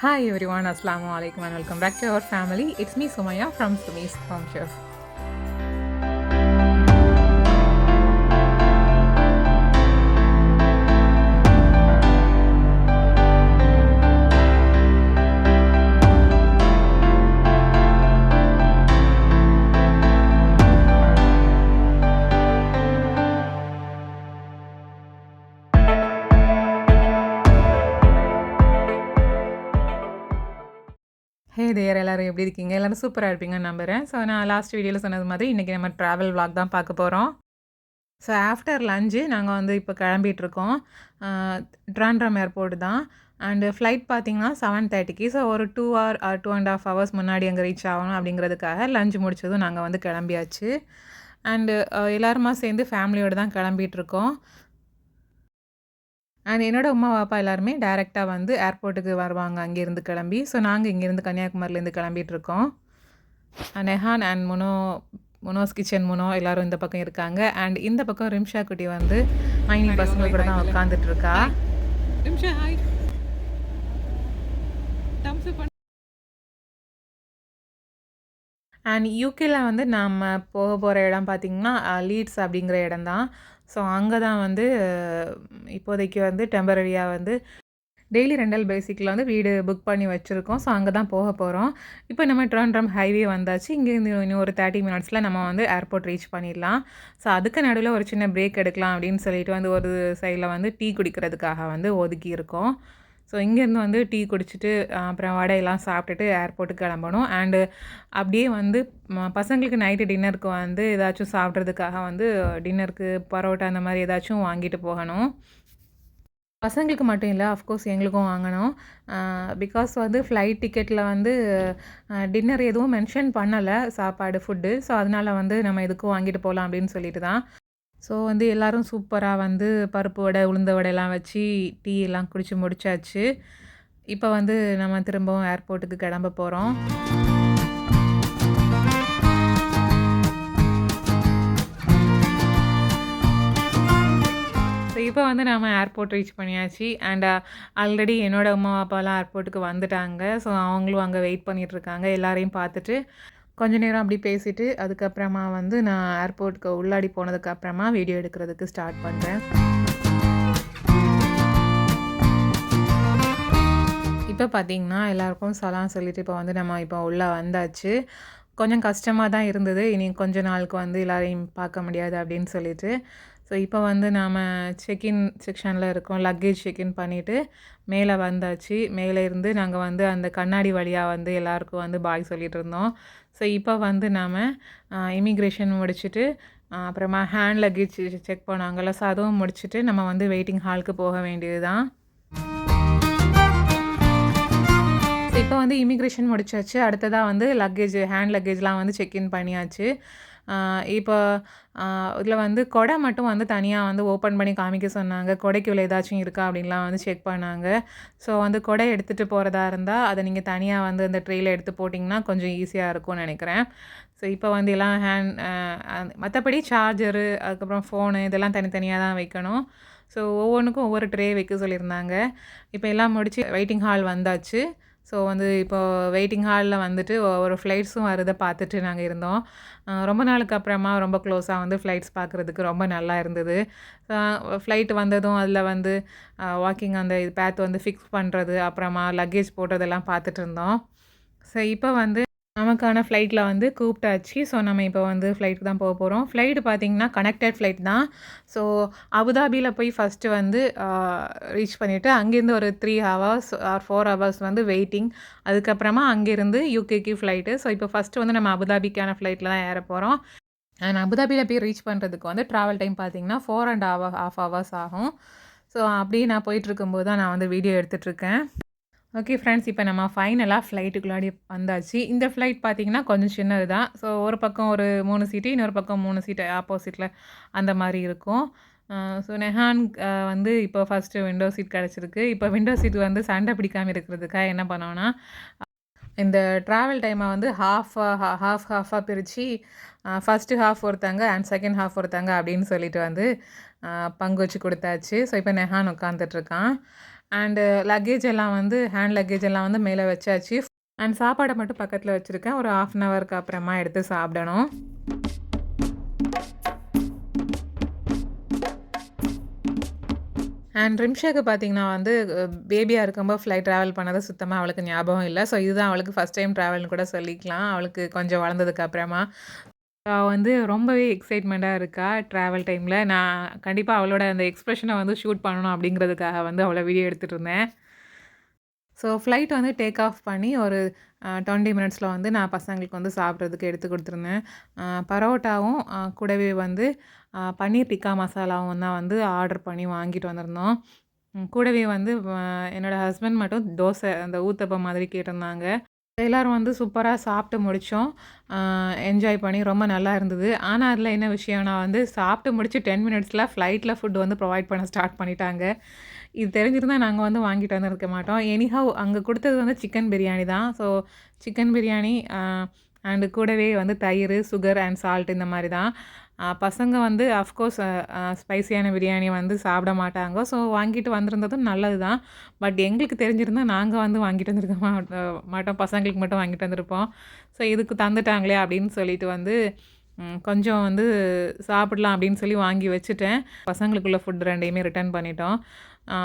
Hi everyone, Assalamu alaikum and welcome back to our family. It's me Sumaya from Sumi's Home Chef. தேர் எல்லோரும் எப்படி இருக்கீங்க? எல்லோரும் சூப்பராக இருப்பீங்கன்னு நம்புகிறேன் ஸோ நான் லாஸ்ட் வீடியோவில் சொன்னது மாதிரி இன்றைக்கி நம்ம ட்ராவல் vlog தான் பார்க்க போகிறோம் ஸோ ஆஃப்டர் லஞ்சு நாங்கள் வந்து இப்போ கிளம்பிகிட்ருக்கோம் ட்ராண்ட்ரம் ஏர்போர்ட் தான். அண்டு ஃப்ளைட் பார்த்தீங்கன்னா செவன் தேர்ட்டிக்கு ஸோ ஒரு two hour two and half hours முன்னாடி அங்கே ரீச் ஆகணும் அப்படிங்கிறதுக்காக லஞ்ச் முடிச்சதும் நாங்கள் வந்து கிளம்பியாச்சு. அண்டு uh, எல்லாருமா சேர்ந்து ஃபேமிலியோடு தான் கிளம்பிகிட்ருக்கோம் அண்ட் என்னோட அம்மா அப்பா எல்லாருமே டேரெக்டாக வந்து ஏர்போர்ட்டுக்கு வருவாங்க. அங்கேருந்து கிளம்பி. ஸோ நாங்கள் இங்கேருந்து கன்னியாகுமரியிலேருந்து கிளம்பிட்டு இருக்கோம் நெஹான் அண்ட் முனோ முனோஸ் கிச்சன் முனோ எல்லாரும் இந்த பக்கம் இருக்காங்க. அண்ட் இந்த பக்கம் ரிம்ஷா குட்டி வந்து மைனி பசங்க கூட தான் உட்காந்துட்டு இருக்கா. நிமிஷம் ஹாய் தம்ஸ் அப் அண்ட் யூகேல வந்து நம்ம போக போகிற இடம் பார்த்திங்கன்னா லீட்ஸ் அப்படிங்கிற இடம் தான் ஸோ அங்கே தான் வந்து இப்போதைக்கு வந்து டெம்பரரியாக வந்து டெய்லி ரெண்டல் பேசிக்கில் வந்து வீடு புக் பண்ணி வச்சுருக்கோம். ஸோ அங்கே தான் போக போகிறோம் இப்போ நம்ம ட்ராண்ட்ரம் ஹைவே வந்தாச்சு. இங்கேருந்து இன்னும் ஒரு தேர்ட்டி மினிட்ஸில் நம்ம வந்து ஏர்போர்ட் ரீச் பண்ணிடலாம். ஸோ அதுக்கு நடுவில் ஒரு சின்ன பிரேக் எடுக்கலாம் அப்படின்னு சொல்லிட்டு வந்து ஒரு சைடில் வந்து டீ குடிக்கிறதுக்காக வந்து ஒதுக்கி இருக்கோம். ஸோ இங்கேருந்து வந்து டீ குடிச்சிட்டு அப்புறம் வடையெல்லாம் சாப்பிட்டுட்டு ஏர்போர்ட்டுக்கு கிளம்பணும். அண்டு அப்படியே வந்து பசங்களுக்கு நைட்டு டின்னருக்கு வந்து ஏதாச்சும் சாப்பிட்றதுக்காக வந்து டின்னருக்கு பரோட்டா அந்த மாதிரி ஏதாச்சும் வாங்கிட்டு போகணும். பசங்களுக்கு மட்டும் இல்லை அஃப்கோர்ஸ் எங்களுக்கும் வாங்கணும். பிகாஸ் வந்து ஃப்ளைட் டிக்கெட்டில் வந்து டின்னர் எதுவும் மென்ஷன் பண்ணலை சாப்பாடு ஃபுட்டு ஸோ அதனால் வந்து நம்ம எதுக்கும் வாங்கிட்டு போகலாம் அப்படின்னு சொல்லிட்டு தான் ஸோ வந்து எல்லாரும் சூப்பராக வந்து பருப்பு வடை உளுந்த வடையெல்லாம் வச்சு டீ எல்லாம் குடித்து முடிச்சாச்சு. இப்போ வந்து நம்ம திரும்பவும் ஏர்போர்ட்டுக்கு கிளம்ப போகிறோம் ஸோ இப்போ வந்து நம்ம ஏர்போர்ட் ரீச் பண்ணியாச்சு. அண்ட் ஆல்ரெடி என்னோடய அம்மா அப்பாலாம் ஏர்போர்ட்டுக்கு வந்துட்டாங்க. ஸோ அவங்களும் அங்கே வெயிட் பண்ணிகிட்ருக்காங்க எல்லாரையும் பார்த்துட்டு கொஞ்ச நேரம் அப்படி பேசிட்டு அதுக்கப்புறமா வந்து நான் ஏர்போர்ட்டுக்கு உள்ளாடி போனதுக்கு அப்புறமா வீடியோ எடுக்கிறதுக்கு ஸ்டார்ட் பண்ணுறேன் இப்போ பார்த்தீங்கன்னா எல்லாருக்கும் சலாம் சொல்லிட்டு இப்போ வந்து நம்ம இப்போ உள்ளே வந்தாச்சு. கொஞ்சம் கஷ்டமாக தான் இருந்தது. இனி கொஞ்ச நாளுக்கு வந்து எல்லாரையும் பார்க்க முடியாது அப்படின்னு சொல்லிட்டு. ஸோ இப்போ வந்து நாம் செக்இன் செக்ஷனில் இருக்கோம். லக்கேஜ் செக்இன் பண்ணிவிட்டு மேலே வந்தாச்சு. மேலே இருந்து நாங்கள் வந்து அந்த கண்ணாடி வழியாக வந்து எல்லாருக்கும் வந்து பாய் சொல்லிகிட்டு இருந்தோம். ஸோ இப்போ வந்து நாம் இமிக்ரேஷன் முடிச்சுட்டு அப்புறமா ஹேண்ட் லக்கேஜ் செக் பண்ணாங்கல்ல ஸோ அதுவும் முடிச்சுட்டு நம்ம வந்து வெயிட்டிங் ஹாலுக்கு போக வேண்டியது தான் இப்போ வந்து இமிக்ரேஷன் முடிச்சாச்சு. அடுத்ததாக வந்து லக்கேஜ் ஹேண்ட் லக்கேஜ்லாம் வந்து செக்இன் பண்ணியாச்சு. இப்போ இதில் வந்து கொடை மட்டும் வந்து தனியாக வந்து ஓப்பன் பண்ணி காமிக்க சொன்னாங்க. கொடைக்குள்ளே ஏதாச்சும் இருக்கா அப்படின்லாம் வந்து செக் பண்ணாங்க. ஸோ வந்து கொடை எடுத்துகிட்டு போகிறதா இருந்தால் அதை நீங்கள் தனியாக வந்து அந்த ட்ரெயில் எடுத்து போட்டிங்கன்னா கொஞ்சம் ஈஸியாக இருக்கும்னு நினைக்கிறேன். ஸோ இப்போ வந்து எல்லாம் ஹேண்ட் மற்றபடி சார்ஜரு அதுக்கப்புறம் ஃபோனு இதெல்லாம் தனித்தனியாக தான் வைக்கணும். ஸோ ஒவ்வொன்றுக்கும் ஒவ்வொரு ட்ரே வைக்க சொல்லியிருந்தாங்க. இப்போ எல்லாம் முடித்து வெயிட்டிங் ஹால் வந்தாச்சு. ஸோ வந்து இப்போ வெயிட்டிங் ஹாலில் வந்துட்டு ஒரு ஃப்ளைட்ஸும் வரதை பார்த்துட்டு நாங்கள் இருந்தோம். ரொம்ப நாளுக்கு அப்புறமா ரொம்ப க்ளோஸாக வந்து ஃப்ளைட்ஸ் பார்க்குறதுக்கு ரொம்ப நல்லா இருந்தது. ஃப்ளைட் வந்ததும் அதில் வந்து வாக்கிங் அந்த இது பேத் வந்து ஃபிக்ஸ் பண்ணுறது அப்புறமா லக்கேஜ் போடுறதெல்லாம் பார்த்துட்டு இருந்தோம். ஸோ இப்போ வந்து நமக்கான ஃப்ளைட்டில் வந்து கூப்பிட்டாச்சு. ஸோ நம்ம இப்போ வந்து ஃப்ளைட்டுக்கு தான் போக போகிறோம் ஃப்ளைட்டு பார்த்தீங்கன்னா கனெக்டட் ஃப்ளைட் தான். ஸோ அபுதாபியில் போய் ஃபஸ்ட்டு வந்து ரீச் பண்ணிவிட்டு அங்கேருந்து ஒரு three hours or four hours வந்து வெயிட்டிங் அதுக்கப்புறமா அங்கேருந்து யூகேக்கு ஃப்ளைட்டு ஸோ இப்போ ஃபஸ்ட்டு வந்து நம்ம அபுதாபிக்கான ஃப்ளைட்டில் தான் ஏற போகிறோம் அண்ட் அபுதாபியில் போய் ரீச் பண்ணுறதுக்கு வந்து ட்ராவல் டைம் பார்த்தீங்கன்னா four and hour half hours ஆகும். ஸோ அப்படியே நான் போயிட்டுருக்கும்போது தான் நான் வந்து வீடியோ எடுத்துகிட்ருக்கேன் ஓகே ஃப்ரெண்ட்ஸ் இப்போ நம்ம ஃபைனலாக ஃப்ளைட்டுக்குள்ளாடி வந்தாச்சு. இந்த ஃப்ளைட் பார்த்தீங்கன்னா கொஞ்சம் சின்னது தான் ஸோ ஒரு பக்கம் ஒரு மூணு சீட்டு இன்னொரு பக்கம் மூணு சீட்டு ஆப்போசிட்டில் அந்த மாதிரி இருக்கும். ஸோ நெஹான் வந்து இப்போ ஃபஸ்ட்டு விண்டோ சீட் கிடச்சிருக்கு. இப்போ விண்டோ சீட் வந்து சண்டை பிடிக்காமல் இருக்கிறதுக்காக என்ன பண்ணோன்னா இந்த ட்ராவல் டைமை வந்து ஹாஃப் ஹாஃப் ஹாஃபாக பிரித்து ஃபஸ்ட்டு ஹாஃப் ஒருத்தாங்க அண்ட் செகண்ட் ஹாஃப் ஒருத்தங்க அப்படின்னு சொல்லிட்டு வந்து பங்கு வச்சு கொடுத்தாச்சு. ஸோ இப்போ நெஹான் உட்காந்துட்ருக்கான் அண்டு லக்கேஜ் எல்லாம் வந்து ஹேண்ட் லக்கேஜ் எல்லாம் வந்து மேலே வச்சாச்சு. அண்ட் சாப்பாடை மட்டும் பக்கத்தில் வச்சுருக்கேன். ஒரு ஆஃப் அன் ஹவருக்கு அப்புறமா எடுத்து சாப்பிடணும். அண்ட் ரிம்ஷாக்கு பார்த்தீங்கன்னா வந்து பேபியாக இருக்கும்போது ஃப்ளைட் ட்ராவல் பண்ணது சுத்தமாக அவளுக்கு ஞாபகம் இல்லை. ஸோ இதுதான் அவளுக்கு ஃபஸ்ட் டைம் ட்ராவல்னு கூட சொல்லிக்கலாம். அவளுக்கு கொஞ்சம் வளர்ந்ததுக்கு அப்புறமா. அவ வந்து ரொம்பவே எக்ஸைட்மெண்ட்டாக இருக்கா ட்ராவல் டைமில் நான் கண்டிப்பாக அவளோட அந்த எக்ஸ்ப்ரெஷனை வந்து ஷூட் பண்ணணும் அப்படிங்கிறதுக்காக வந்து அவளை வீடியோ எடுத்துகிட்டு இருந்தேன். ஸோ ஃப்ளைட் வந்து டேக் ஆஃப் பண்ணி ஒரு டுவெண்ட்டி மினிட்ஸில் வந்து நான் பசங்களுக்கு வந்து சாப்பிட்றதுக்கு எடுத்து கொடுத்துருந்தேன். பரோட்டாவும் கூடவே வந்து பன்னீர் டிக்கா மசாலாவும் தான் வந்து ஆர்டர் பண்ணி வாங்கிட்டு வந்திருந்தோம். ம், கூடவே வந்து என்னோடய என்னோட ஹஸ்பண்ட் மட்டும் தோசை அந்த ஊத்தப்பம் மாதிரி கேட்டிருந்தாங்க. எல்லோரும் வந்து சூப்பராக சாப்பிட்டு முடித்தோம் என்ஜாய் பண்ணி ரொம்ப நல்லா இருந்தது. ஆனால் அதில் என்ன விஷயம்னா வந்து சாப்பிட்டு முடித்து டென் மினிட்ஸில் ஃப்ளைட்டில் ஃபுட் வந்து ப்ரொவைட் பண்ண ஸ்டார்ட் பண்ணிட்டாங்க. இது தெரிஞ்சிருந்தால் நாங்கள் வந்து வாங்கிட்டு வந்திருக்க மாட்டோம். எனிஹவ் அங்கே கொடுத்தது வந்து சிக்கன் பிரியாணி தான். ஸோ சிக்கன் பிரியாணி அண்டு கூடவே வந்து தயிர் சுகர் அண்ட் சால்ட் இந்த மாதிரி தான். பசங்க வந்து அஃப்கோர்ஸ் ஸ்பைசியான பிரியாணி வந்து சாப்பிட மாட்டாங்க. ஸோ வாங்கிட்டு வந்திருந்ததும் நல்லது தான் பட் எங்களுக்கு தெரிஞ்சிருந்தால் நாங்கள் வந்து வாங்கிட்டு வந்திருக்க மாட்டோம் மாட்டோம். பசங்களுக்கு மட்டும் வாங்கிட்டு வந்திருப்போம். ஸோ இதுக்கு தந்துட்டாங்களே அப்படின்னு சொல்லிட்டு வந்து கொஞ்சம் வந்து சாப்பிடலாம் அப்படின்னு சொல்லி வாங்கி வச்சுட்டேன். பசங்களுக்குள்ள ஃபுட் ரெண்டையுமே ரிட்டர்ன் பண்ணிட்டோம்.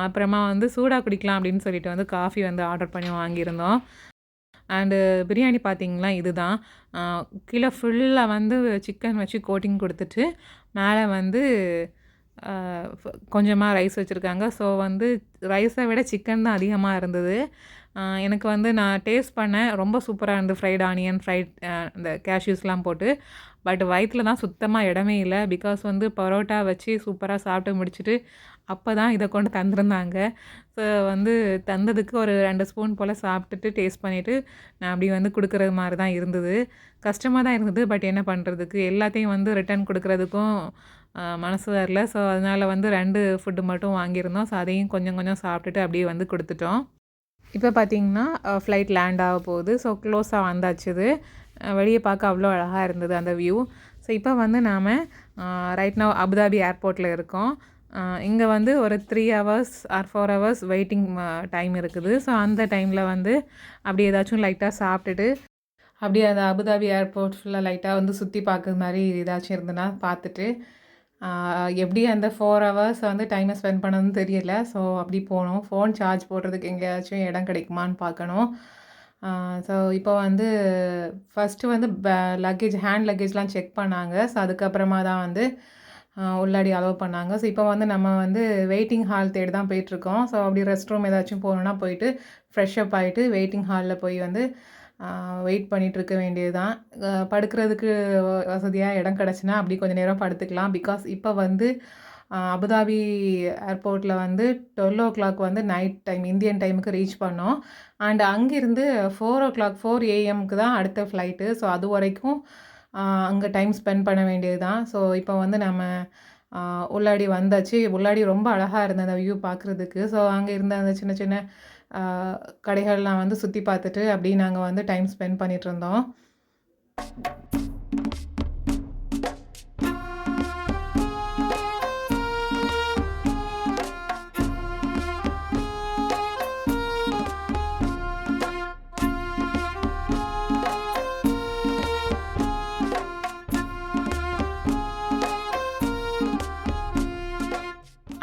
அப்புறமா வந்து சூடாக குடிக்கலாம் அப்படின்னு சொல்லிட்டு வந்து காஃபி வந்து ஆர்டர் பண்ணி வாங்கியிருந்தோம். அண்டு பிரியாணி பார்த்தீங்களா இதுதான். கீழே ஃபுல்லாக வந்து சிக்கன் வச்சு கோட்டிங் கொடுத்துட்டு மேலே வந்து கொஞ்சமாக ரைஸ் வச்சுருக்காங்க. ஸோ வந்து ரைஸை விட சிக்கன் தான் அதிகமாக இருந்தது. எனக்கு வந்து நான் டேஸ்ட் பண்ணேன் ரொம்ப சூப்பராக இருந்தது. ஃப்ரைட் ஆனியன் ஃப்ரைட் இந்த கேஷ்யூஸ்லாம் போட்டு. பட் வயிற்றில் தான் சுத்தமாக இடமே இல்லை. பிகாஸ் வந்து பரோட்டா வச்சு சூப்பராக சாப்பிட்டு முடிச்சுட்டு அப்போ தான் இதை கொண்டு தந்திருந்தாங்க. ஸோ வந்து தந்ததுக்கு ஒரு ரெண்டு ஸ்பூன் போல் சாப்பிட்டுட்டு டேஸ்ட் பண்ணிவிட்டு நான் அப்படி வந்து கொடுக்குறது மாதிரி தான் இருந்தது. கஷ்டமாக தான் இருந்தது பட் என்ன பண்ணுறதுக்கு எல்லாத்தையும் வந்து ரிட்டர்ன் கொடுக்குறதுக்கும் மனசு வரல. ஸோ அதனால் வந்து ரெண்டு ஃபுட்டு மட்டும் வாங்கியிருந்தோம். ஸோ அதையும் கொஞ்சம் கொஞ்சம் சாப்பிட்டுட்டு அப்படியே வந்து கொடுத்துட்டோம். இப்போ பார்த்தீங்கன்னா ஃப்ளைட் லேண்ட் ஆக போகுது. ஸோ க்ளோஸாக வந்தாச்சு இது. வெளியே பார்க்க அவ்வளோ அழகாக இருந்தது அந்த வியூ ஸோ இப்போ வந்து நாம் ரைட் நவ் அபுதாபி ஏர்போர்ட்டில் இருக்கோம். இங்கே வந்து ஒரு three hours or four hours waiting time இருக்குது. ஸோ அந்த டைமில் வந்து அப்படி ஏதாச்சும் லைட்டாக சாப்பிட்டுட்டு அப்படியே அந்த அபுதாபி ஏர்போர்ட் ஃபுல்லாக லைட்டாக வந்து சுற்றி பார்க்குற மாதிரி ஏதாச்சும் இருந்ததுன்னா பார்த்துட்டு எப்படி அந்த ஃபோர் ஹவர்ஸ் வந்து டைமை ஸ்பெண்ட் பண்ணணும்னு தெரியல. ஸோ அப்படி போனோம். ஃபோன் சார்ஜ் போடுறதுக்கு எங்கேயாச்சும் இடம் கிடைக்குமான்னு பார்க்கணும். ஸோ இப்போ வந்து ஃபஸ்ட்டு வந்து லக்கேஜ் ஹேண்ட் லக்கேஜ்லாம் செக் பண்ணாங்க. ஸோ அதுக்கப்புறமா தான் வந்து உள்ளாடி அலோவ் பண்ணாங்க. ஸோ இப்போ வந்து நம்ம வந்து வெயிட்டிங் ஹால் தேடி தான் போயிட்டுருக்கோம். ஸோ அப்படி ரெஸ்ட் ரூம் ஏதாச்சும் போகணுன்னா போயிட்டு ஃப்ரெஷ் அப் ஆகிட்டு வெயிட்டிங் ஹாலில் போய் வந்து வெயிட் பண்ணிகிட்ருக்க இருக்க வேண்டியது தான் படுக்கிறதுக்கு வசதியாக இடம் கிடச்சுன்னா அப்படி கொஞ்சம் நேரம் படுத்துக்கலாம். பிகாஸ் இப்போ வந்து அபுதாபி ஏர்போர்ட்டில் வந்து டுவெல் ஓ கிளாக் வந்து நைட் டைம் இந்தியன் டைமுக்கு ரீச் பண்ணோம். அண்ட் அங்கேருந்து ஃபோர் ஓ கிளாக் ஃபோர் ஏஎம்க்கு தான் அடுத்த ஃப்ளைட்டு ஸோ அது வரைக்கும் அங்கே டைம் ஸ்பெண்ட் பண்ண வேண்டியது தான் ஸோ இப்போ வந்து நம்ம உள்ளாடி வந்தாச்சு. உள்ளாடி ரொம்ப அழகாக இருந்தது அந்த வியூ பார்க்குறதுக்கு ஸோ அங்கே இருந்த அந்த சின்ன சின்ன கடைகள்லாம் வந்து சுற்றி பார்த்துட்டு அப்படி நாங்கள் வந்து டைம் ஸ்பெண்ட் பண்ணிட்டு இருந்தோம்.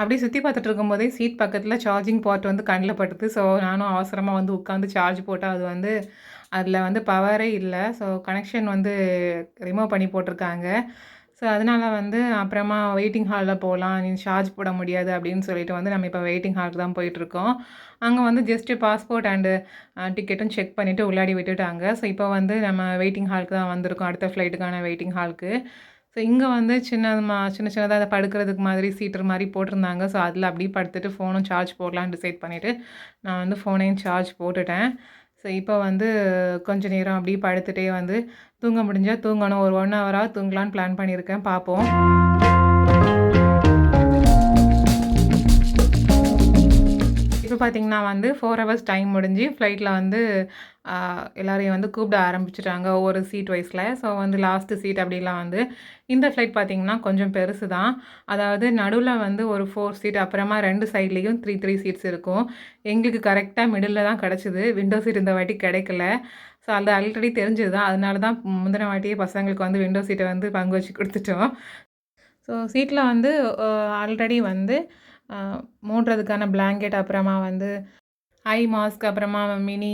அப்படியே சுற்றி பார்த்துட்டு இருக்கும்போதே சீட் பக்கத்தில் சார்ஜிங் பாட் வந்து கண்ணில் பட்டுது. ஸோ நானும் அவசரமாக வந்து உட்காந்து சார்ஜ் போட்டால் அது வந்து அதில் வந்து பவரே இல்லை. ஸோ கனெக்ஷன் வந்து ரிமூவ் பண்ணி போட்டிருக்காங்க. ஸோ அதனால வந்து அப்புறமா வெயிட்டிங் ஹாலில் போகலாம் நீ சார்ஜ் போட முடியாது அப்படின்னு சொல்லிட்டு வந்து நம்ம இப்போ வெயிட்டிங் ஹாலுக்கு தான் போயிட்டுருக்கோம். அங்கே வந்து ஜஸ்ட்டு பாஸ்போர்ட் அண்டு டிக்கெட்டும் செக் பண்ணிவிட்டு உள்ளாடி விட்டுட்டாங்க. ஸோ இப்போ வந்து நம்ம வெயிட்டிங் ஹாலுக்கு தான் வந்திருக்கோம். அடுத்த ஃப்ளைட்டுக்கான வெயிட்டிங் ஹாலுக்கு ஸோ இங்கே வந்து சின்னதுமா சின்ன சின்னதாக அதை படுக்கிறதுக்கு மாதிரி சீட்டர் மாதிரி போட்டிருந்தாங்க. ஸோ அதில் அப்படியே படுத்துட்டு ஃபோனும் சார்ஜ் போடலான்னு டிசைட் பண்ணிவிட்டு நான் வந்து ஃபோனையும் சார்ஜ் போட்டுட்டேன். ஸோ இப்போ வந்து கொஞ்சம் நேரம் அப்படியே படுத்துகிட்டே வந்து தூங்க முடிஞ்சால் தூங்கணும். ஒரு ஒன் ஹவராக தூங்கலான்னு பிளான் பண்ணியிருக்கேன். பார்ப்போம். இப்போ பார்த்தீங்கன்னா வந்து ஃபோர் ஹவர்ஸ் டைம் முடிஞ்சு ஃப்ளைட்டில் வந்து எல்லோரையும் வந்து கூப்பிட ஆரம்பிச்சிட்டாங்க ஒவ்வொரு சீட் வைஸில் ஸோ வந்து லாஸ்ட்டு சீட் அப்படிலாம் வந்து இந்த ஃப்ளைட் பார்த்திங்கன்னா கொஞ்சம் பெருசு தான். அதாவது நடுவில் வந்து ஒரு ஃபோர் சீட் அப்புறமா ரெண்டு சைட்லேயும் த்ரீ த்ரீ சீட்ஸ் இருக்கும். எங்களுக்கு கரெக்டாக மிடில்ல தான் கிடச்சிது விண்டோ சீட் இந்த வாட்டி கிடைக்கல. ஸோ அது ஆல்ரெடி தெரிஞ்சது தான். அதனால தான் முந்தின வாட்டியே பசங்களுக்கு வந்து விண்டோ சீட்டை வந்து பங்கு வச்சு கொடுத்துட்டோம் ஸோ சீட்டில் வந்து ஆல்ரெடி வந்து மூடுறதுக்கான பிளாங்கெட் அப்புறமா வந்து ஐ மாஸ்க் அப்புறமா mini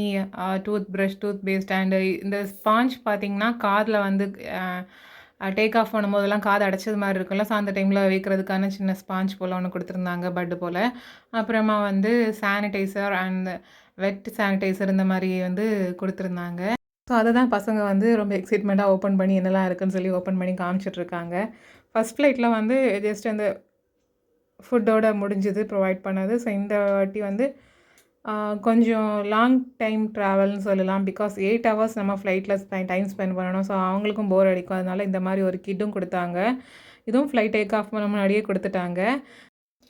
tooth brush tooth paste and இந்த ஸ்பாஞ்ச் பார்த்தீங்கன்னா, காதில் வந்து uh, uh, டேக் ஆஃப் பண்ணும்போதெல்லாம் காது அடைச்சது மாதிரி இருக்கும்ல. ஸோ அந்த டைமில் வைக்கிறதுக்கான சின்ன ஸ்பாஞ்ச் போல் ஒன்று கொடுத்துருந்தாங்க பட்டு போல் அப்புறமா வந்து சானிடைசர் அண்ட் வெட் சானிடைசர் இந்த மாதிரி வந்து கொடுத்துருந்தாங்க ஸோ அதை தான் பசங்க வந்து ரொம்ப எக்ஸைட்மெண்ட்டாக ஓப்பன் பண்ணி என்னெல்லாம் இருக்குன்னு சொல்லி ஓப்பன் பண்ணி காமிச்சிட்ருக்காங்க ஃபஸ்ட் ஃபர்ஸ்ட் வந்து ஜஸ்ட் அந்த ஃபுட்டோட முடிஞ்சது ப்ரொவைட் பண்ணது. ஸோ இந்த வாட்டி வந்து கொஞ்சம் லாங் டைம் ட்ராவல்னு சொல்லலாம். பிகாஸ் எயிட் ஹவர்ஸ் நம்ம ஃப்ளைட்டில் டைம் ஸ்பெண்ட் பண்ணணும். ஸோ அவங்களுக்கும் போர் அடிக்கும். அதனால் இந்த மாதிரி ஒரு கிட்டும் கொடுத்தாங்க இதுவும் ஃப்ளைட் டேக் ஆஃப் பண்ண முன்னாடியே கொடுத்துட்டாங்க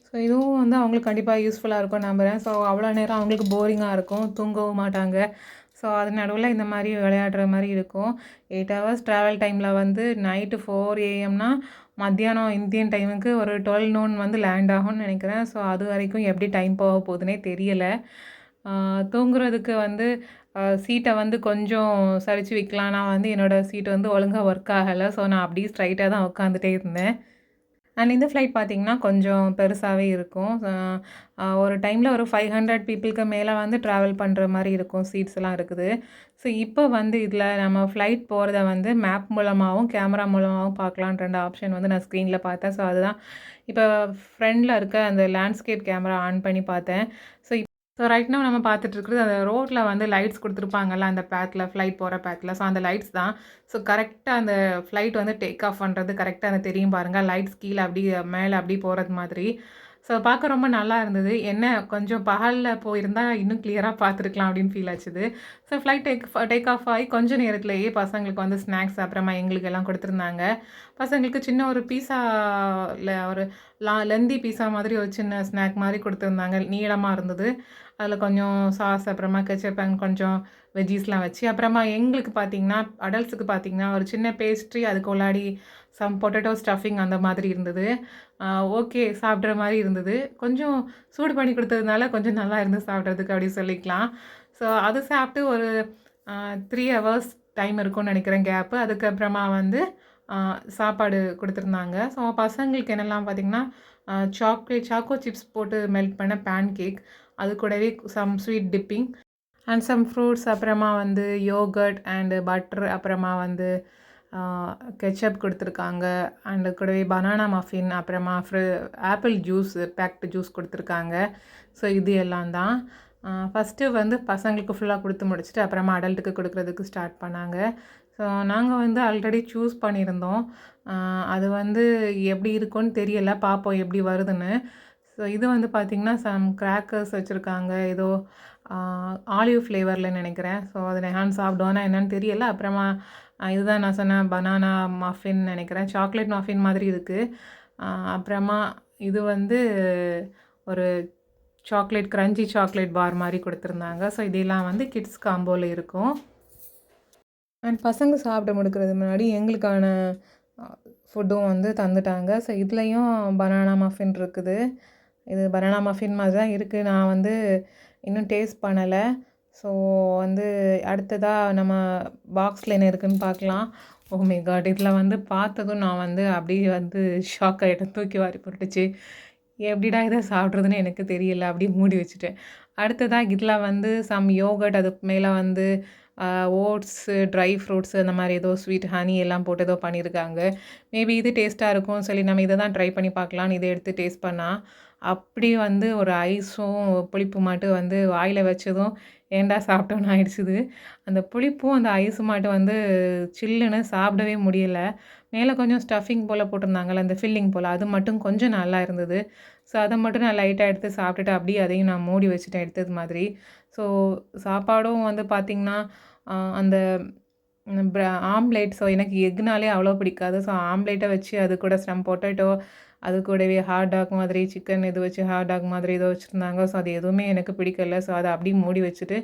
ஸோ இதுவும் வந்து அவங்களுக்கு கண்டிப்பாக யூஸ்ஃபுல்லாக இருக்கும் நம்புகிறேன் ஸோ அவ்வளோ நேரம் அவங்களுக்கு போரிங்காக இருக்கும். தூங்கவும் மாட்டாங்க. ஸோ அது நடுவில் இந்த மாதிரி விளையாடுற மாதிரி இருக்கும். எயிட் ஹவர்ஸ் ட்ராவல் டைமில் வந்து நைட்டு ஃபோர் ஏஎம்னா மத்தியானம் இந்தியன் டைமுக்கு ஒரு 12 நூன் வந்து லேண்ட் ஆகும்னு நினைக்கிறேன். ஸோ அது வரைக்கும் எப்படி டைம் போக போகுதுன்னே தெரியலை. தூங்குறதுக்கு வந்து சீட்டை வந்து கொஞ்சம் சரிச்சு வைக்கலான்னா வந்து என்னோட சீட் வந்து ஒழுங்கா ஒர்க் ஆகலை. ஸோ நான் அப்படியே ஸ்ட்ரைட்டாக தான் உட்காந்துட்டே இருந்தேன். அண்ட் இந்த ஃப்ளைட் பார்த்தீங்கன்னா, கொஞ்சம் பெருசாகவே இருக்கும். ஒரு டைமில் ஒரு டைம்ல ஒரு 500 பீப்பிள்க்கு வந்து ட்ராவல் பண்ணுற மாதிரி இருக்கும். சீட்ஸ்லாம் இருக்குது. ஸோ இப்போ வந்து இதில் நம்ம ஃப்ளைட் போகிறத வந்து மேப் மூலமாகவும் கேமரா மூலமாகவும் பார்க்கலான்ற ஆப்ஷன் வந்து நான் ஸ்க்ரீனில் பார்த்தேன். ஸோ அதுதான் இப்போ ஃப்ரெண்டில் இருக்க அந்த லேண்ட்ஸ்கேப் கேமரா ஆன் பண்ணி பார்த்தேன். ஸோ இப் ஸோ ரைட் நம்ம பார்த்துட்டு இருக்கிறது அந்த ரோட்டில் வந்து லைட்ஸ் கொடுத்துருப்பாங்கல்ல அந்த பேத்தில் ஃப்ளைட் போகிற பேத்தில் ஸோ அந்த லைட்ஸ் தான். ஸோ கரெக்டாக அந்த ஃப்ளைட் வந்து டேக் ஆஃப் பண்ணுறது கரெக்டாக அந்த தெரியும் பாருங்கள் லைட்ஸ் கீழே அப்படியே மேலே அப்படியே போகிறது மாதிரி. ஸோ பார்க்க ரொம்ப நல்லா இருந்தது. என்ன கொஞ்சம் பகலில் போயிருந்தா இன்னும் கிளியராக பார்த்துருக்கலாம் அப்படின்னு feel ஆச்சுது. So flight take take off ஆகி கொஞ்சம் நேரத்துலேயே பசங்களுக்கு வந்து ஸ்நாக்ஸ் அப்புறமா எங்களுக்கு எல்லாம் கொடுத்துருந்தாங்க பசங்களுக்கு சின்ன ஒரு பீஸால ஒரு லா லெந்தி பீஸா மாதிரி ஒரு சின்ன ஸ்நாக் மாதிரி கொடுத்துருந்தாங்க நீளமாக இருந்தது. அதில் கொஞ்சம் சாஸ் அப்புறமா கெச்சப் அண்ட் கொஞ்சம் வெஜ்ஜீஸ்லாம் வச்சு, அப்புறமா எங்களுக்கு பார்த்தீங்கன்னா, அடல்ட்ஸுக்கு பார்த்தீங்கன்னா, ஒரு சின்ன பேஸ்ட்ரி அதுக்கு உள்ளாடி சம் பொட்டேட்டோ ஸ்டஃபிங் அந்த மாதிரி இருந்தது. ஓகே சாப்பிட்ற மாதிரி இருந்தது. கொஞ்சம் சூடு பண்ணி கொடுத்ததுனால கொஞ்சம் நல்லா இருந்து சாப்பிட்றதுக்கு அப்படி சொல்லிக்கலாம். ஸோ அது சாப்பிட்டு ஒரு த்ரீ ஹவர்ஸ் டைம் இருக்கும்னு நினைக்கிறேன் கேப்பு. அதுக்கப்புறமா வந்து சாப்பாடு கொடுத்துருந்தாங்க ஸோ பசங்களுக்கு என்னெல்லாம் பார்த்திங்கன்னா சாக்லேட் சாக்கோ சிப்ஸ் போட்டு மெல்ட் பண்ண பேன் கேக். அது கூடவே some sweet dipping and some fruits அப்புறமா வந்து யோகர்ட் அண்டு பட்டர் அப்புறமா வந்து கெச்சப் கொடுத்துருக்காங்க அண்டு கூடவே பனானா மஃபின் அப்புறமா ஃப்ரு ஆப்பிள் ஜூஸ் பேக்டு ஜூஸ் கொடுத்துருக்காங்க ஸோ இது எல்லாம் தான். ஃபஸ்ட்டு வந்து பசங்களுக்கு ஃபுல்லாக கொடுத்து முடிச்சுட்டு, அப்புறமா அடல்ட்டுக்கு கொடுக்குறதுக்கு ஸ்டார்ட் பண்ணாங்க. ஸோ நாங்கள் வந்து ஆல்ரெடி சூஸ் பண்ணியிருந்தோம். அது வந்து எப்படி இருக்கும்னு தெரியல. பார்ப்போம் எப்படி வருதுன்னு. ஸோ இது வந்து பார்த்திங்கன்னா சம் கிராக்கர்ஸ் வச்சுருக்காங்க ஏதோ ஆலிவ் ஃப்ளேவர்ல நினைக்கிறேன் ஸோ அது ரெஹான் சாப்பிடுவானா என்னன்னு தெரியல. அப்புறமா இதுதான் நான் சொன்ன பனானா மஃபின் நினைக்கிறேன் சாக்லேட் மஃபின் மாதிரி இருக்குது அப்புறமா இது வந்து ஒரு சாக்லேட் கிரன்ச்சி சாக்லேட் பார் மாதிரி கொடுத்துருந்தாங்க ஸோ இதெல்லாம் வந்து கிட்ஸ் காம்போவில் இருக்கும். அண்ட் பசங்க சாப்பிட முடிக்கிறது முன்னாடி எங்களுக்கான ஃபுட்டும் வந்து தந்துட்டாங்க. ஸோ இதுலேயும் பனானா மஃபின் இருக்குது. இது பனானா மஃபின் மாதிரி தான் இருக்குது நான் வந்து இன்னும் டேஸ்ட் பண்ணலை ஸோ வந்து அடுத்ததாக நம்ம பாக்ஸில் என்ன இருக்குதுன்னு பார்க்கலாம். Oh my god! இதில் வந்து பார்த்ததும் நான் வந்து அப்படியே வந்து ஷாக் ஆயிட்டேன். தூக்கி வாரி போட்டுச்சு. எப்படிடா இதை சாப்பிட்றதுன்னு எனக்கு தெரியல. அப்படியே மூடி வச்சுட்டேன். அடுத்ததாக இதில் வந்து சம் யோகட் அதுக்கு மேலே வந்து ஓட்ஸு, ட்ரை ஃப்ரூட்ஸ் அந்த மாதிரி ஏதோ ஸ்வீட் ஹனி எல்லாம் போட்டு ஏதோ பண்ணியிருக்காங்க. மேபி இது டேஸ்ட்டாக இருக்கும் சொல்லி நம்ம இதை தான் ட்ரை பண்ணி பார்க்கலான்னு இதை எடுத்து டேஸ்ட் பண்ணால் அப்படியே வந்து ஒரு ஐஸும் புளிப்பு மாட்டு வந்து வாயில் வச்சதும் ஏன்டா சாப்பிட்டோன்னு ஆயிடுச்சுது. அந்த புளிப்பும் அந்த ஐஸு மாட்டு வந்து சில்லுன்னு சாப்பிடவே முடியல. மேலே கொஞ்சம் ஸ்டஃபிங் போல் போட்டிருந்தாங்கல்ல, அந்த ஃபில்லிங் போல் அது மட்டும் கொஞ்சம் நல்லா இருந்தது. ஸோ அதை மட்டும் நான் லைட்டாக எடுத்து சாப்பிட்டுட்டு அப்படியே அதையும் நான் மூடி வச்சுட்டேன் எடுத்தது மாதிரி. ஸோ சாப்பாடும் வந்து பார்த்திங்கன்னா அந்த ஆம்லேட் ஸோ எனக்கு எக்னாலே அவ்வளோ பிடிக்காது. ஸோ ஆம்லேட்டை வச்சு அது கூட சம் பொட்டேட்டோ அது கூடவே ஹாட் டாக் மாதிரி சிக்கன் இது வச்சு ஹாட் டாக் மாதிரி ஏதோ வச்சுருந்தாங்க. ஸோ அது எதுவுமே எனக்கு பிடிக்கல. ஸோ அதை அப்படியே மூடி வச்சுட்டு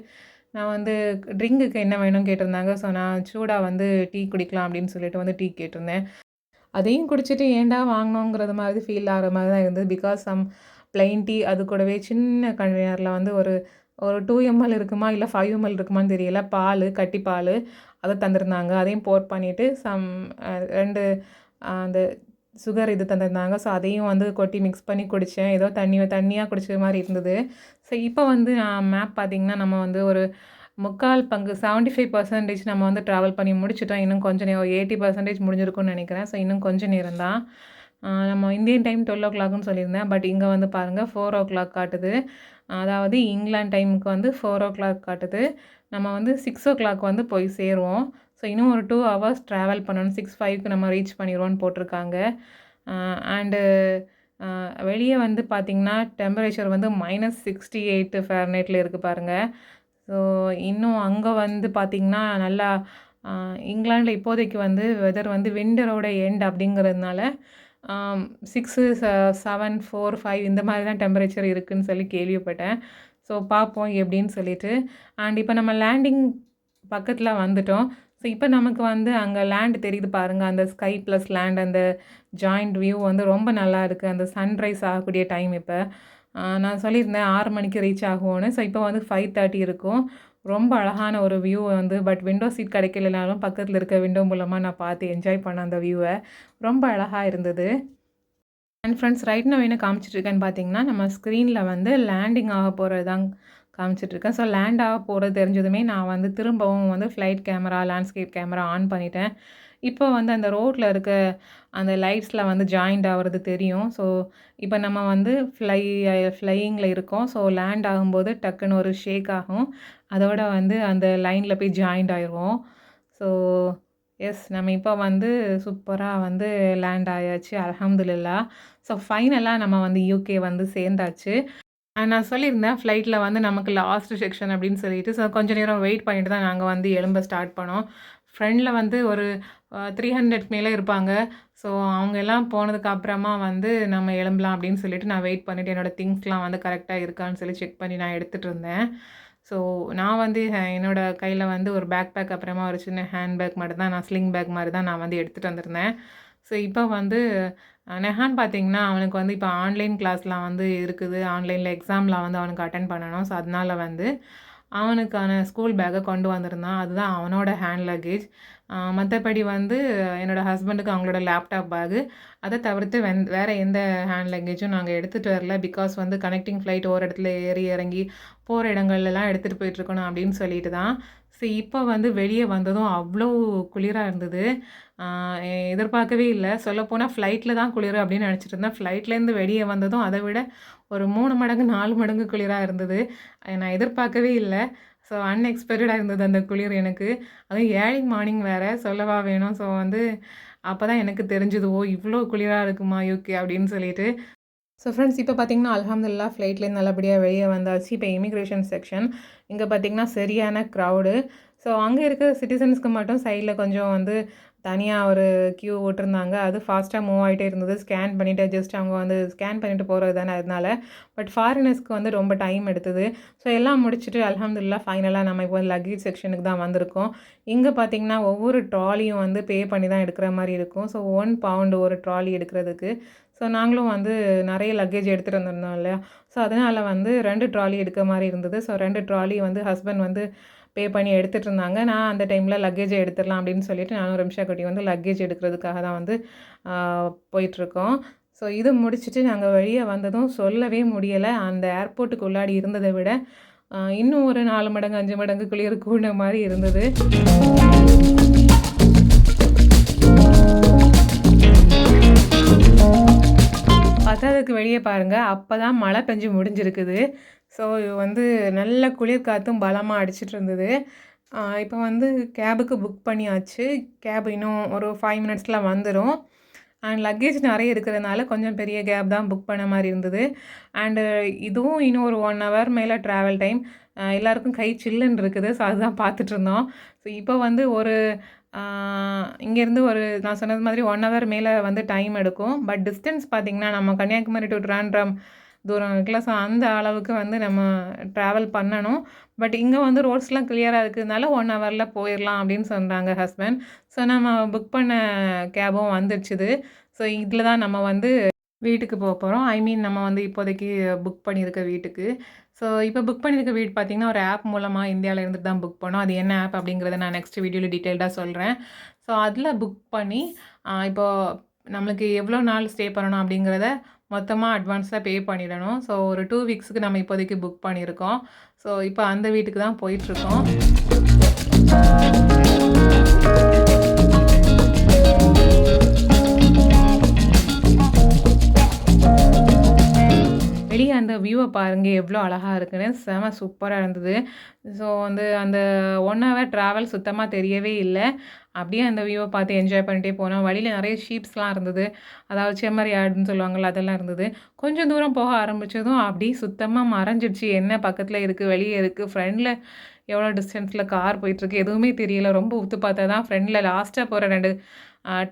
நான் வந்து ட்ரிங்குக்கு என்ன வேணும்னு கேட்டிருந்தாங்க. ஸோ நான் சூடாக வந்து டீ குடிக்கலாம் அப்படின்னு சொல்லிட்டு வந்து டீ கேட்டிருந்தேன். அதையும் குடிச்சிட்டு ஏன்டா வாங்கினோங்கிறது மாதிரி ஃபீல் ஆகிற மாதிரி தான் இருந்தது. பிகாஸ் சம் plain டீ அது கூடவே சின்ன கண்டெய்னரில் வந்து ஒரு ஒரு டூ எம்எல் இருக்குமா இல்லை ஃபைவ் எம்எல் இருக்குமான்னு தெரியல. பால் கட்டி பால் அதை தந்திருந்தாங்க. அதையும் போர் பண்ணிவிட்டு சம் ரெண்டு அந்த சுகர் இது தந்திருந்தாங்க. ஸோ அதையும் வந்து கொட்டி மிக்ஸ் பண்ணி குடித்தேன் ஏதோ தண்ணி தண்ணியாக குடிச்ச மாதிரி இருந்தது. ஸோ இப்போ வந்து நான் மேப் பார்த்திங்கன்னா நம்ம வந்து ஒரு முக்கால் பங்கு 75% ஃபைவ் பர்சன்டேஜ் நம்ம வந்து ட்ராவல் பண்ணி முடிச்சிட்டோம். இன்னும் கொஞ்சம் நேரம் எயிட்டி பர்சன்டேஜ் முடிஞ்சிருக்கும்னு நினைக்கிறேன். ஸோ இன்னும் கொஞ்சம் நேரம் தான். நம்ம இந்தியன் டைம் டுவெல் ஓ கிளாக்னு சொல்லியிருந்தேன். பட் இங்கே வந்து பாருங்கள் ஃபோர் ஓ கிளாக் காட்டுது. அதாவது இங்கிலாந்து டைமுக்கு வந்து ஃபோர் ஓ கிளாக் காட்டுது. நம்ம வந்து சிக்ஸ் ஓ கிளாக் வந்து போய் சேருவோம். ஸோ இன்னும் ஒரு டூ ஹவர்ஸ் ட்ராவல் பண்ணணும். சிக்ஸ் ஃபைவ்க்கு நம்ம ரீச் பண்ணிடுவோன்னு போட்டிருக்காங்க. அண்டு வெளியே வந்து பார்த்திங்கன்னா டெம்பரேச்சர் வந்து மைனஸ் சிக்ஸ்டி எயிட் ஃபேர்நைட்டில் இருக்குது பாருங்கள் ஸோ இன்னும் அங்கே வந்து பார்த்திங்கன்னா நல்லா இங்கிலாண்டில் இப்போதைக்கு வந்து வெதர் வந்து விண்டரோட எண்ட் அப்படிங்கிறதுனால சிக்ஸு செவன் ஃபோர் ஃபைவ் இந்த மாதிரி தான் டெம்பரேச்சர் இருக்குதுன்னு சொல்லி கேள்விப்பட்டேன். ஸோ பார்ப்போம் எப்படின்னு சொல்லிட்டு. அண்ட் இப்போ நம்ம லேண்டிங் பக்கத்தில் வந்துட்டோம். ஸோ இப்போ நமக்கு வந்து அங்கே லேண்ட் தெரியுது பாருங்கள் அந்த ஸ்கை ப்ளஸ் லேண்ட் அந்த ஜாயிண்ட் வியூ வந்து ரொம்ப நல்லா இருக்குது அந்த சன்ரைஸ் ஆகக்கூடிய டைம் இப்போ. நான் சொல்லியிருந்தேன் ஆறு மணிக்கு ரீச் ஆகும்னு. ஸோ இப்போ வந்து ஃபைவ் தேர்ட்டி இருக்கும். ரொம்ப அழகான ஒரு வியூ வந்து பட் விண்டோ சீட் கிடைக்கலனாலும் பக்கத்தில் இருக்க விண்டோ மூலமாக நான் பார்த்து என்ஜாய் பண்ண அந்த வியூவை ரொம்ப அழகாக இருந்தது. அண்ட் ஃப்ரெண்ட்ஸ் ரைட் நான் என்ன காமிச்சிட்ருக்கேன்னு பார்த்தீங்கன்னா நம்ம ஸ்க்ரீனில் வந்து லேண்டிங் ஆக போகிறது தான் காமிச்சிட்ருக்கேன். ஸோ லேண்ட் ஆக போகிறது தெரிஞ்சதுமே நான் வந்து திரும்பவும் வந்து flight camera landscape camera on பண்ணிட்டேன். இப்போ வந்து அந்த ரோட்டில் இருக்க அந்த லைட்ஸில் வந்து ஜாயிண்ட் ஆகிறது தெரியும். ஸோ இப்போ நம்ம வந்து ஃப்ளை ஃப்ளையிங்கில் இருக்கோம். ஸோ லேண்ட் ஆகும்போது டக்குன்னு ஒரு ஷேக் ஆகும். அதோட வந்து அந்த லைனில் போய் ஜாயிண்ட் ஆயிடுவோம் ஸோ எஸ் நம்ம இப்போ வந்து சூப்பராக வந்து லேண்ட் ஆயாச்சு அலமதுல்லா ஸோ ஃபைனலாக நம்ம வந்து யூகே வந்து சேர்ந்தாச்சு. நான் சொல்லியிருந்தேன் ஃப்ளைட்டில் வந்து நமக்கு லாஸ்ட் செக்ஷன் அப்படின்னு சொல்லிட்டு ஸோ கொஞ்ச நேரம் வெயிட் பண்ணிட்டு தான் நாங்கள் வந்து எழும்ப ஸ்டார்ட் பண்ணோம். ஃப்ரெண்டில் வந்து ஒரு த்ரீ ஹண்ட்ரட் மேலே இருப்பாங்க. ஸோ அவங்க எல்லாம் போனதுக்கு அப்புறமா வந்து நம்ம எழும்பலாம் அப்படின்னு சொல்லிட்டு நான் வெயிட் பண்ணிவிட்டு என்னோடய திங்ஸ்லாம் வந்து கரெக்டாக இருக்கான்னு சொல்லி செக் பண்ணி நான் எடுத்துகிட்டு இருந்தேன். ஸோ நான் வந்து என்னோடய கையில் வந்து ஒரு பேக் பேக் அப்புறமா ஒரு சின்ன ஹேண்ட் பேக் மட்டும் தான் நான் ஸ்லிங் பேக் மாதிரி தான் நான் வந்து எடுத்துகிட்டு வந்திருந்தேன். ஸோ இப்போ வந்து நெஹான் பார்த்தீங்கன்னா அவனுக்கு வந்து இப்போ ஆன்லைன் கிளாஸ்லாம் வந்து இருக்குது. ஆன்லைனில் எக்ஸாம்லாம் வந்து அவனுக்கு அட்டன் பண்ணணும். ஸோ அதனால வந்து அவனுக்கான ஸ்கூல் பேக்கை கொண்டு வந்திருந்தான். அதுதான் அவனோட ஹேண்ட் லக்கேஜ் மற்றபடி வந்து என்னோடய ஹஸ்பண்டுக்கு அவங்களோட லேப்டாப் பேகு அதை தவிர்த்து வெந் வேறு எந்த ஹேண்ட் லக்கேஜும் நாங்கள் எடுத்துகிட்டு வரல. பிகாஸ் வந்து கனெக்டிங் ஃப்ளைட் ஒரு இடத்துல ஏறி இறங்கி போகிற இடங்கள்லாம் எடுத்துகிட்டு போயிட்டுருக்கணும் அப்படின்னு சொல்லிட்டு தான் ஸோ இப்போ வந்து வெளியே வந்ததும் அவ்வளோ குளிராக இருந்தது. எதிர்பார்க்கவே இல்லை. சொல்லப்போனால் ஃப்ளைட்டில் தான் குளிர் அப்படின்னு நினச்சிட்டு இருந்தேன். ஃப்ளைட்லேருந்து வெளியே வந்ததும் அதை விட ஒரு மூணு மடங்கு நாலு மடங்கு குளிராக இருந்தது. நான் எதிர்பார்க்கவே இல்லை. ஸோ அன்எக்ஸ்பெக்டடாக இருந்தது அந்த குளிர் எனக்கு. அதுவும் ஏர்லி மார்னிங் வேறு. சொல்லவா வேணும். ஸோ வந்து அப்போ தான் எனக்கு தெரிஞ்சது ஓ இவ்வளோ குளிராக இருக்குமா யூகே அப்படின்னு சொல்லிட்டு ஸோ ஃப்ரெண்ட்ஸ் இப்போ பார்த்தீங்கன்னா அலமதுல்லா ஃப்ளைட்லேருந்து நல்லபடியாக வெளியே வந்தாச்சு. இப்போ இமிக்ரேஷன் செக்ஷன் இங்கே பார்த்தீங்கன்னா சரியான க்ரௌடு ஸோ அங்கே இருக்கிற சிட்டிசன்ஸ்க்கு மட்டும் சைடில் கொஞ்சம் வந்து தனியாக ஒரு க்யூ விட்டுருந்தாங்க அது ஃபாஸ்ட்டாக மூவ் ஆகிட்டே இருந்தது. ஸ்கேன் பண்ணிவிட்டு ஜஸ்ட் அவங்க வந்து ஸ்கேன் பண்ணிட்டு போகிறது தானே அதனால. பட் ஃபாரினர்ஸ்க்கு வந்து ரொம்ப டைம் எடுத்தது. ஸோ எல்லாம் முடிச்சுட்டு அலமதுல்லா ஃபைனலாக நம்ம இப்போ லக்கேஜ் செக்ஷனுக்கு தான் வந்திருக்கோம். இங்கே பார்த்தீங்கன்னா ஒவ்வொரு ட்ராலியும் வந்து பே பண்ணி தான் எடுக்கிற மாதிரி இருக்கும். ஸோ ஒன் பவுண்டு ஒரு ட்ராலி எடுக்கிறதுக்கு. ஸோ நாங்களும் வந்து நிறைய லக்கேஜ் எடுத்துகிட்டு வந்திருந்தோம் இல்லையா? ஸோ அதனால் வந்து ரெண்டு ட்ராலி எடுக்க மாதிரி இருந்தது. ஸோ ரெண்டு ட்ராலி வந்து ஹஸ்பண்ட் வந்து பே பண்ணி எடுத்துகிட்டு இருந்தாங்க. நான் அந்த டைமில் லக்கேஜை எடுத்துடலாம் அப்படின்னு சொல்லிட்டு நானும் ரிம்ஷா குட்டி வந்து லக்கேஜ் எடுக்கிறதுக்காக தான் வந்து போயிட்டுருக்கோம். ஸோ இது முடிச்சுட்டு நாங்கள் வெளியே வந்ததும் சொல்லவே முடியலை. அந்த ஏர்போர்ட்டுக்கு உள்ளாடி இருந்ததை விட இன்னும் ஒரு நாலு மடங்கு அஞ்சு மடங்கு குளிர் கூட மாதிரி இருந்தது. பத்தாததுக்கு வெளியே பாருங்கள் அப்போ தான் மழை பெஞ்சு முடிஞ்சிருக்குது. ஸோ வந்து நல்ல குளிர் காற்றும் பலமாக அடிச்சிட்டு இருந்தது. இப்போ வந்து கேபுக்கு புக் பண்ணியாச்சு. கேப் இன்னும் ஒரு ஃபைவ் மினிட்ஸில் வந்துடும் அண்ட் லக்கேஜ் நிறைய இருக்கிறதுனால கொஞ்சம் பெரிய கேப் தான் புக் பண்ண மாதிரி இருந்தது. அண்டு இதுவும் இன்னும் ஒரு ஒன் ஹவர் மேலே ட்ராவல் டைம் எல்லாருக்கும் கை சில்லுன்னு இருக்குது. ஸோ அதுதான் பார்த்துட்ருந்தோம் ஸோ இப்போ வந்து ஒரு இங்கேருந்து ஒரு நான் சொன்னது மாதிரி ஒன் ஹவர் மேலே வந்து டைம் எடுக்கும். பட் டிஸ்டன்ஸ் பார்த்திங்கன்னா நம்ம கன்னியாகுமரி டு ட்ராண்ட்ரம் தூரம் இருக்குல்ல ஸோ அந்த அளவுக்கு வந்து நம்ம ட்ராவல் பண்ணணும். பட் இங்கே வந்து ரோட்ஸ்லாம் கிளியராக இருக்கிறதுனால ஒன் ஹவரில் போயிடலாம் அப்படின்னு சொல்கிறாங்க ஹஸ்பண்ட் ஸோ நம்ம புக் பண்ண கேபும் வந்துடுச்சுது ஸோ இதில் தான் நம்ம வந்து வீட்டுக்கு போக போகிறோம் ஐ மீன் நம்ம வந்து இப்போதைக்கு புக் பண்ணியிருக்க வீட்டுக்கு. ஸோ இப்போ புக் பண்ணியிருக்க வீடு பார்த்திங்கன்னா ஒரு ஆப் மூலமாக இந்தியாவில் இருந்துட்டு தான் புக் பண்ணோம். அது என்ன ஆப் அப்படிங்கிறத நான் நெக்ஸ்ட் வீடியோவில் டீட்டெயில்டாக சொல்கிறேன் ஸோ அதில் புக் பண்ணி இப்போது நம்மளுக்கு எவ்வளோ நாள் ஸ்டே பண்ணணும் அப்படிங்கிறத மொத்தமாக அட்வான்ஸாக பே பண்ணிடணும். ஸோ ஒரு டூ வீக்ஸுக்கு நம்ம இப்போதைக்கு புக் பண்ணியிருக்கோம். ஸோ இப்போ அந்த வீட்டுக்கு தான் போயிட்டுருக்கோம் அந்த வியூவை பாருங்கள் எவ்வளோ அழகாக இருக்குன்னு. செம சூப்பராக இருந்தது. ஸோ வந்து அந்த ஒன் ஹவர் ட்ராவல் சுத்தமாக தெரியவே இல்லை. அப்படியே அந்த வியூவை பார்த்து என்ஜாய் பண்ணிட்டே போனோம். வழியில் நிறைய ஷீப்ஸ்லாம் இருந்தது. அதாவது செம்மறி ஆடுன்னு சொல்லுவாங்கள்ல அதெல்லாம் இருந்தது. கொஞ்சம் தூரம் போக ஆரம்பித்ததும் அப்படியே சுத்தமாக மறைஞ்சிடுச்சு. என்ன பக்கத்தில் இருக்குது வெளியே இருக்குது ஃப்ரெண்டில் எவ்வளோ டிஸ்டன்ஸில் கார் போயிட்டுருக்கு எதுவுமே தெரியல. ரொம்ப உத்து பார்த்தா தான் ஃப்ரெண்டில் லாஸ்ட்டாக போகிற ரெண்டு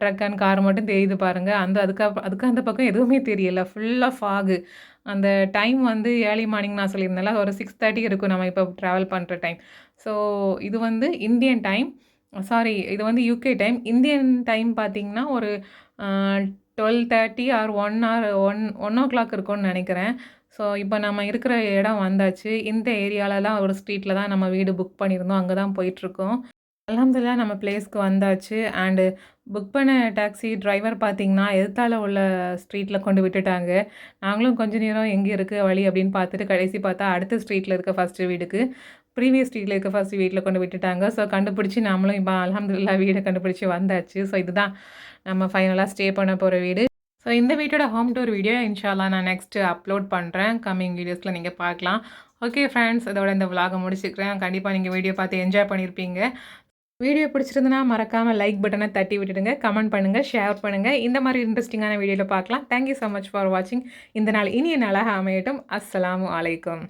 ட்ரக் அண்ட் கார் மட்டும் தெரியுது பாருங்கள் அந்த அதுக்கு அதுக்கு அந்த பக்கம் எதுவுமே தெரியல. ஃபுல்லாக ஃபாகு அந்த டைம் வந்து ஏர்லி மார்னிங் நான் சொல்லியிருந்தேன்ல ஒரு சிக்ஸ் தேர்ட்டி இருக்கும் நம்ம இப்போ ட்ராவல் பண்ணுற டைம் ஸோ இது வந்து இந்தியன் டைம் சாரி இது வந்து யூகே டைம் இந்தியன் டைம் பார்த்திங்கன்னா ஒரு twelve thirty or one or one one o'clock இருக்கும்னு நினைக்கிறேன். ஸோ இப்போ நம்ம இருக்கிற இடம் வந்தாச்சு. இந்த ஏரியாலலாம் ஒரு ஸ்ட்ரீட்டில் தான் நம்ம வீடு புக் பண்ணியிருந்தோம். அங்கே தான் போயிட்டுருக்கோம் அலமதுல்லா நம்ம பிளேஸ்க்கு வந்தாச்சு. அண்டு புக் பண்ண டாக்ஸி டிரைவர் பார்த்திங்கன்னா எதிர்த்தால உள்ள ஸ்ட்ரீட்டில் கொண்டு விட்டுட்டாங்க. நாங்களும் கொஞ்ச நேரம் எங்கே இருக்குது வழி அப்படின்னு பார்த்துட்டு கடைசி பார்த்தா அடுத்த ஸ்ட்ரீட்டில் இருக்க ஃபஸ்ட்டு வீடுக்கு ப்ரீவியஸ் ஸ்ட்ரீட்டில் இருக்க ஃபஸ்ட் வீட்டில் கொண்டு விட்டுட்டாங்க. ஸோ கண்டுபிடிச்சி நம்மளும் இப்போ அலமதுல்லா வீடை கண்டுபிடிச்சி வந்தாச்சு. ஸோ இதுதான் நம்ம ஃபைனலாக ஸ்டே பண்ண போகிற வீடு. ஸோ இந்த வீட்டோட ஹோம் டூர் வீடியோ இன்ஷால்லா நான் நெக்ஸ்ட்டு அப்லோட் பண்ணுறேன் கம்மிங் வீடியோஸில் நீங்கள் பார்க்கலாம். ஓகே ஃப்ரெண்ட்ஸ் இதோட இந்த விலாகை முடிச்சுக்கிறேன். கண்டிப்பாக நீங்கள் வீடியோ பார்த்து என்ஜாய் பண்ணியிருப்பீங்க வீடியோ பிடிச்சிருந்தனா மறக்காமல் லைக் பட்டனை தட்டி விட்டுடுங்க. கமெண்ட் பண்ணுங்கள் ஷேர் பண்ணுங்கள் இந்த மாதிரி இன்ட்ரெஸ்டிங்கான வீடியோவில் பார்க்கலாம். தேங்க்யூ ஸோ மச் ஃபார் வாட்சிங் இந்த நாள் இனிய நாளாக அமையட்டும். அஸ்லாம் அலைக்கும்